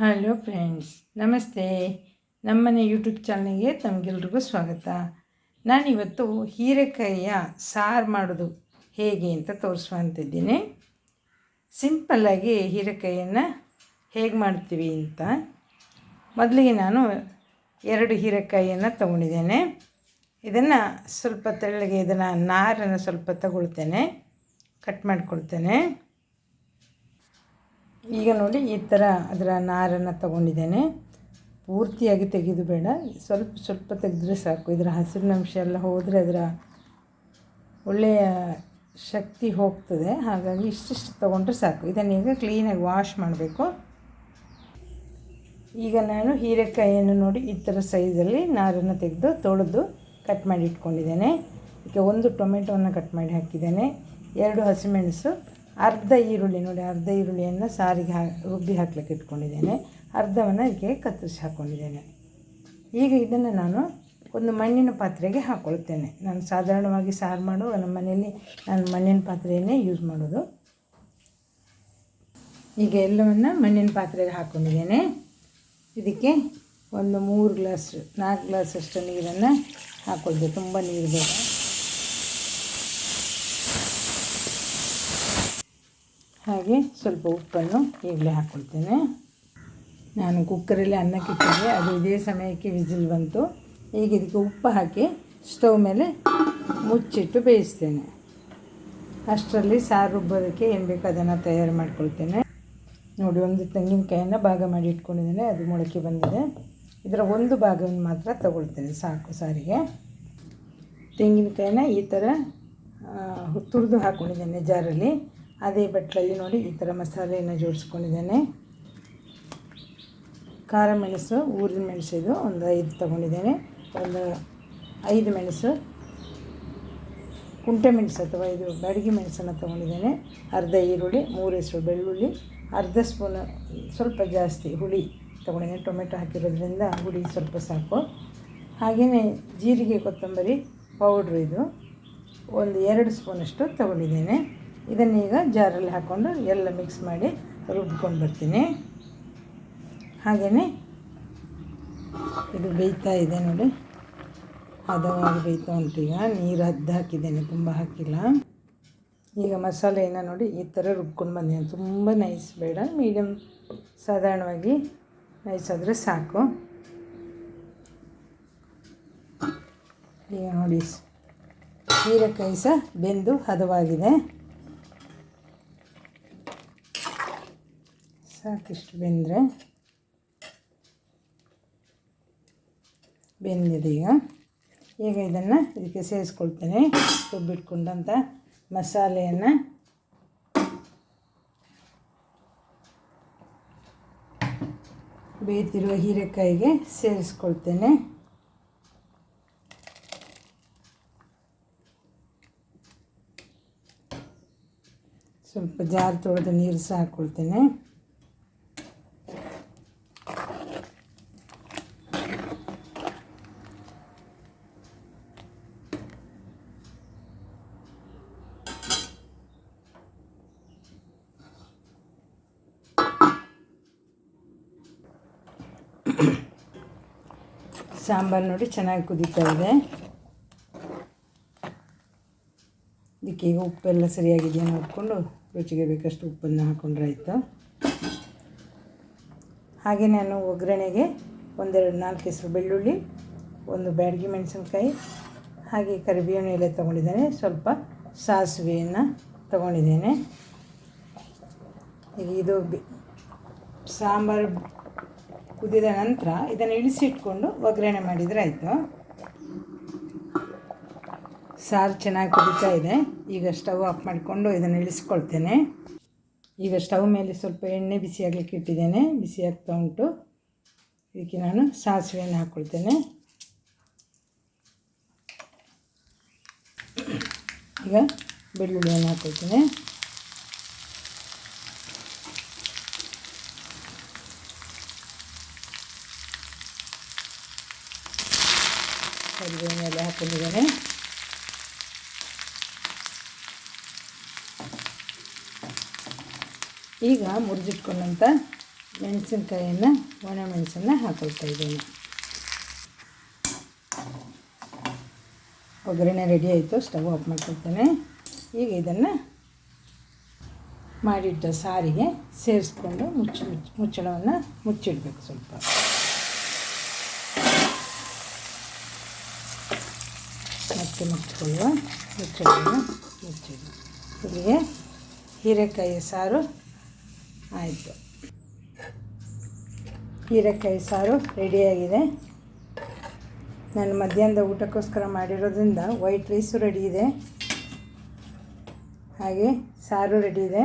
Hello friends ನಮಸ್ತೆ. ನಮ್ಮನೆ YouTube ಚಾನಲ್ಗೆ ತಮಗೆಲ್ರಿಗೂ ಸ್ವಾಗತ. ನಾನಿವತ್ತು ಹೀರೆಕಾಯಿಯ ಸಾರು ಮಾಡೋದು ಹೇಗೆ ಅಂತ ತೋರಿಸುವಂತಿದ್ದೀನಿ ಸಿಂಪಲ್ಲಾಗಿ ಹೀರೆಕಾಯಿಯನ್ನು ಹೇಗೆ ಮಾಡ್ತೀವಿ ಅಂತ. ಮೊದಲಿಗೆ ನಾನು ಎರಡು ಹೀರೆಕಾಯಿಯನ್ನು ತಗೊಂಡಿದ್ದೇನೆ. ಇದನ್ನು ಸ್ವಲ್ಪ ತೆಳ್ಳಗೆ ಇದನ್ನು ನಾರನ್ನು ಸ್ವಲ್ಪ ತಗೊಳ್ತೇನೆ. ಕಟ್ ಮಾಡ್ಕೊಳ್ತೇನೆ. ಈಗ ನೋಡಿ ಈ ಥರ ಅದರ ನಾರನ್ನು ತಗೊಂಡಿದ್ದೇನೆ. ಪೂರ್ತಿಯಾಗಿ ತೆಗೆದು ಬೇಡ. ಸ್ವಲ್ಪ ಸ್ವಲ್ಪ ತೆಗೆದ್ರೆ ಸಾಕು. ಇದರ ಹಸಿರಿನ ಅಂಶ ಎಲ್ಲ ಹೋದರೆ ಅದರ ಒಳ್ಳೆಯ ಶಕ್ತಿ ಹೋಗ್ತದೆ. ಹಾಗಾಗಿ ಇಷ್ಟಿಷ್ಟು ತೊಗೊಂಡ್ರೆ ಸಾಕು. ಇದನ್ನು ಈಗ ಕ್ಲೀನಾಗಿ ವಾಶ್ ಮಾಡಬೇಕು. ಈಗ ನಾನು ಹೀರೆಕಾಯಿಯನ್ನು ನೋಡಿ ಈ ಥರ ಸೈಜಲ್ಲಿ ನಾರನ್ನು ತೆಗೆದು ತೊಳೆದು ಕಟ್ ಮಾಡಿ ಇಟ್ಕೊಂಡಿದ್ದೇನೆ. ಈಗ ಒಂದು ಟೊಮೆಟೊವನ್ನು ಕಟ್ ಮಾಡಿ ಹಾಕಿದ್ದೇನೆ. ಎರಡು ಹಸಿಮೆಣಸು ಅರ್ಧ ಈರುಳ್ಳಿ ನೋಡಿ, ಅರ್ಧ ಈರುಳ್ಳಿಯನ್ನು ಸಾರಿಗೆ ಹಾ, ರುಬ್ಬಿ ಹಾಕ್ಲಿಕ್ಕೆ ಇಟ್ಕೊಂಡಿದ್ದೇನೆ. ಅರ್ಧವನ್ನು ಅದಕ್ಕೆ ಕತ್ತರಿಸಿ ಹಾಕ್ಕೊಂಡಿದ್ದೇನೆ ಈಗ ಇದನ್ನು ನಾನು ಒಂದು ಮಣ್ಣಿನ ಪಾತ್ರೆಗೆ ಹಾಕ್ಕೊಳ್ತೇನೆ ನಾನು ಸಾಧಾರಣವಾಗಿ ಸಾರು ಮಾಡು ನಮ್ಮ ಮನೆಯಲ್ಲಿ ನಾನು ಮಣ್ಣಿನ ಪಾತ್ರೆಯನ್ನೇ ಯೂಸ್ ಮಾಡೋದು ಈಗ ಎಲ್ಲವನ್ನು ಮಣ್ಣಿನ ಪಾತ್ರೆಗೆ ಹಾಕ್ಕೊಂಡಿದ್ದೇನೆ ಇದಕ್ಕೆ ಒಂದು ಮೂರು ಗ್ಲಾಸ್, ನಾಲ್ಕು ಗ್ಲಾಸ್ ಅಷ್ಟು ನೀರನ್ನು ಹಾಕ್ಕೊಳ್ಬೇಕು ತುಂಬ ನೀರು ಬೇಡ. ಹಾಗೆ ಸ್ವಲ್ಪ ಉಪ್ಪನ್ನು ಈಗಲೇ ಹಾಕ್ಕೊಳ್ತೇನೆ. ನಾನು ಕುಕ್ಕರಲ್ಲಿ ಅನ್ನಕ್ಕೆ ಇಟ್ಟಿದ್ದೆ. ಅದು ಇದೇ ಸಮಯಕ್ಕೆ ವಿಸಿಲ್ ಬಂತು. ಈಗ ಇದಕ್ಕೆ ಉಪ್ಪು ಹಾಕಿ ಸ್ಟವ್ ಮೇಲೆ ಮುಚ್ಚಿಟ್ಟು ಬೇಯಿಸ್ತೇನೆ. ಅಷ್ಟರಲ್ಲಿ ಸಾರು ರುಬ್ಬೋದಕ್ಕೆ ಏನು ಬೇಕೋ ಅದನ್ನು ತಯಾರು ಮಾಡ್ಕೊಳ್ತೇನೆ. ನೋಡಿ, ಒಂದು ತೆಂಗಿನಕಾಯನ್ನು ಭಾಗ ಮಾಡಿ ಇಟ್ಕೊಂಡಿದ್ದೇನೆ. ಅದು ಮೊಳಕೆ ಬಂದಿದೆ. ಇದರ ಒಂದು ಭಾಗವನ್ನು ಮಾತ್ರ ತಗೊಳ್ತೇನೆ ಸಾಕು ಸಾರಿಗೆ. ತೆಂಗಿನಕಾಯಿನ ಈ ಥರ ತುರಿದು ಹಾಕ್ಕೊಂಡಿದ್ದೇನೆ ಜಾರಲ್ಲಿ. ಅದೇ ಬಟ್ಲಲ್ಲಿ ನೋಡಿ ಈ ಥರ ಮಸಾಲೆಯನ್ನು ಜೋಡಿಸ್ಕೊಂಡಿದ್ದೇನೆ. ಖಾರ ಮೆಣಸು ಊರಿನ ಮೆಣಸು ಇದು ಒಂದು ಐದು ತೊಗೊಂಡಿದ್ದೇನೆ. ಒಂದು ಐದು ಮೆಣಸು, ಕುಂಟೆ ಮೆಣಸು ಅಥವಾ ಇದು ಬ್ಯಾಡಗಿ ಮೆಣಸನ್ನು ತೊಗೊಂಡಿದ್ದೇನೆ. ಅರ್ಧ ಈರುಳ್ಳಿ, ಮೂರು ಹೆಸರು ಬೆಳ್ಳುಳ್ಳಿ, ಅರ್ಧ ಸ್ಪೂನ್ ಸ್ವಲ್ಪ ಜಾಸ್ತಿ ಹುಳಿ ತೊಗೊಂಡಿದ್ದೇನೆ. ಟೊಮೆಟೊ ಹಾಕಿರೋದ್ರಿಂದ ಹುಳಿ ಸ್ವಲ್ಪ ಸಾಕು. ಹಾಗೆಯೇ ಜೀರಿಗೆ ಕೊತ್ತಂಬರಿ ಪೌಡ್ರ್ ಇದು ಒಂದು ಎರಡು ಸ್ಪೂನಷ್ಟು ತೊಗೊಂಡಿದ್ದೇನೆ. ಇದನ್ನೀಗ ಜಾರಲ್ಲಿ ಹಾಕ್ಕೊಂಡು ಎಲ್ಲ ಮಿಕ್ಸ್ ಮಾಡಿ ರುಬ್ಕೊಂಡು ಬರ್ತೀನಿ. ಹಾಗೆಯೇ ಇದು ಬೇಯ್ತಾ ಇದೆ ನೋಡಿ. ಹದವಾಗಿ ಬೇಯ್ತಾ ಈಗ. ನೀರು ಹದ್ದು ಹಾಕಿದ್ದೇನೆ, ತುಂಬ ಹಾಕಿಲ್ಲ. ಈಗ ಮಸಾಲೆಯನ್ನು ನೋಡಿ ಈ ಥರ ರುಬ್ಕೊಂಡು ಬಂದಿದ್ದೀನಿ ತುಂಬ ನೈಸ್ ಬೇಡ ಮೀಡಿಯಮ್ ಸಾಧಾರಣವಾಗಿ ನೈಸ್ ಆದರೆ ಸಾಕು. ಈಗ ನೋಡಿ ಹೀರೆಕಾಯಿ ಸಹ ಬೆಂದು ಹದವಾಗಿದೆ. ಸಾಕಿಷ್ಟು ಬೆಂದರೆ ಬೆಂದಿದೆ ಈಗ. ಈಗ ಇದನ್ನು ಇದಕ್ಕೆ ಸೇರಿಸ್ಕೊಳ್ತೇನೆ. ರುಬ್ಬಿಟ್ಕೊಂಡಂಥ ಮಸಾಲೆಯನ್ನು ಬೇಯ್ತಿರುವ ಹೀರೆಕಾಯಿಗೆ ಸೇರಿಸ್ಕೊಳ್ತೇನೆ. ಸ್ವಲ್ಪ ಜಾರ್ ತೊಳೆದು ನೀರು ಸಹ ಹಾಕ್ಕೊಳ್ತೇನೆ ಸಾಂಬಾರು ನೋಡಿ ಚೆನ್ನಾಗಿ ಕುದೀತಾ ಇದೆ. ಇದಕ್ಕೆ ಈಗ ಉಪ್ಪೆಲ್ಲ ಸರಿಯಾಗಿದೆಯಾ ನೋಡಿಕೊಂಡು ರುಚಿಗೆ ಬೇಕಷ್ಟು ಉಪ್ಪನ್ನು ಹಾಕ್ಕೊಂಡ್ರೆ ಆಯಿತು? ಹಾಗೆ ನಾನು ಒಗ್ಗರಣೆಗೆ ಒಂದೆರಡು ನಾಲ್ಕು ಹೆಸರು ಬೆಳ್ಳುಳ್ಳಿ, ಒಂದು ಬ್ಯಾಡಗಿ ಮೆಣಸಿನ್ಕಾಯಿ, ಹಾಗೆ ಕರಿಬೇವಿನ ಎಲೆ ತೊಗೊಂಡಿದ್ದೇನೆ. ಸ್ವಲ್ಪ ಸಾಸಿವೆಯನ್ನು ತೊಗೊಂಡಿದ್ದೇನೆ. ಈಗ ಇದು ಸಾಂಬಾರು ಕುದಿದ ನಂತರ ಇದನ್ನು ಇಳಿಸಿಟ್ಕೊಂಡು ಒಗ್ಗರಣೆ ಮಾಡಿದರೆ ಆಯಿತು. ಸಾರು ಚೆನ್ನಾಗಿ ಕುದೀತಾ ಇದೆ. ಈಗ ಸ್ಟವ್ ಆಫ್ ಮಾಡಿಕೊಂಡು ಇದನ್ನು ಇಳಿಸ್ಕೊಳ್ತೇನೆ. ಈಗ ಸ್ಟವ್ ಮೇಲೆ ಸ್ವಲ್ಪ ಎಣ್ಣೆ ಬಿಸಿ ಆಗಲಿಕ್ಕೆ ಇಟ್ಟಿದ್ದೇನೆ. ಬಿಸಿ ಆಗ್ತಾ ಉಂಟು. ಇದಕ್ಕೆ ನಾನು ಸಾಸಿವೆಯನ್ನು ಹಾಕ್ಕೊಳ್ತೇನೆ ಈಗ ಬೆಳ್ಳುಳ್ಳಿಯನ್ನು ಹಾಕ್ಕೊಳ್ತೇನೆ ಕರಿಬೇವಿನ ಎಲೆ ಈಗ ಮುರಿದಿಟ್ಕೊಂಡಂಥ ಮೆಣಸಿನ್ಕಾಯಿಯನ್ನು, ಒಣ ಮೆಣಸನ್ನು ಹಾಕೊಳ್ತಾ ಇದ್ದೀನಿ. ಒಗ್ಗರಣೆ ರೆಡಿ ಆಯಿತು, ಸ್ಟವ್ ಆಫ್ ಮಾಡ್ಕೊಳ್ತೇನೆ. ಈಗ ಇದನ್ನು ಮಾಡಿಟ್ಟ ಸಾರಿಗೆ ಸೇರಿಸ್ಕೊಂಡು ಮುಚ್ಚಿ ಮುಚ್ಚಿ ಮುಚ್ಚಳವನ್ನು ಮುಚ್ಚಿಡಬೇಕು ಸ್ವಲ್ಪ. ಮತ್ತೆ ಮುಚ್ಚಿಕೊಳ್ಳುವ ಮುಚ್ಚಳವನ್ನು ಮುಚ್ಚಿಡು ಇಲ್ಲಿಗೆ ಹೀರೆಕಾಯಿ ಸಾರು ಆಯಿತು. ಹೀರೆಕಾಯಿ ಸಾರು ರೆಡಿಯಾಗಿದೆ. ನಾನು ಮಧ್ಯಾಹ್ನದ ಊಟಕ್ಕೋಸ್ಕರ ಮಾಡಿರೋದ್ರಿಂದ ವೈಟ್ ರೈಸು ರೆಡಿ ಇದೆ. ಹಾಗೆ ಸಾರು ರೆಡಿ ಇದೆ.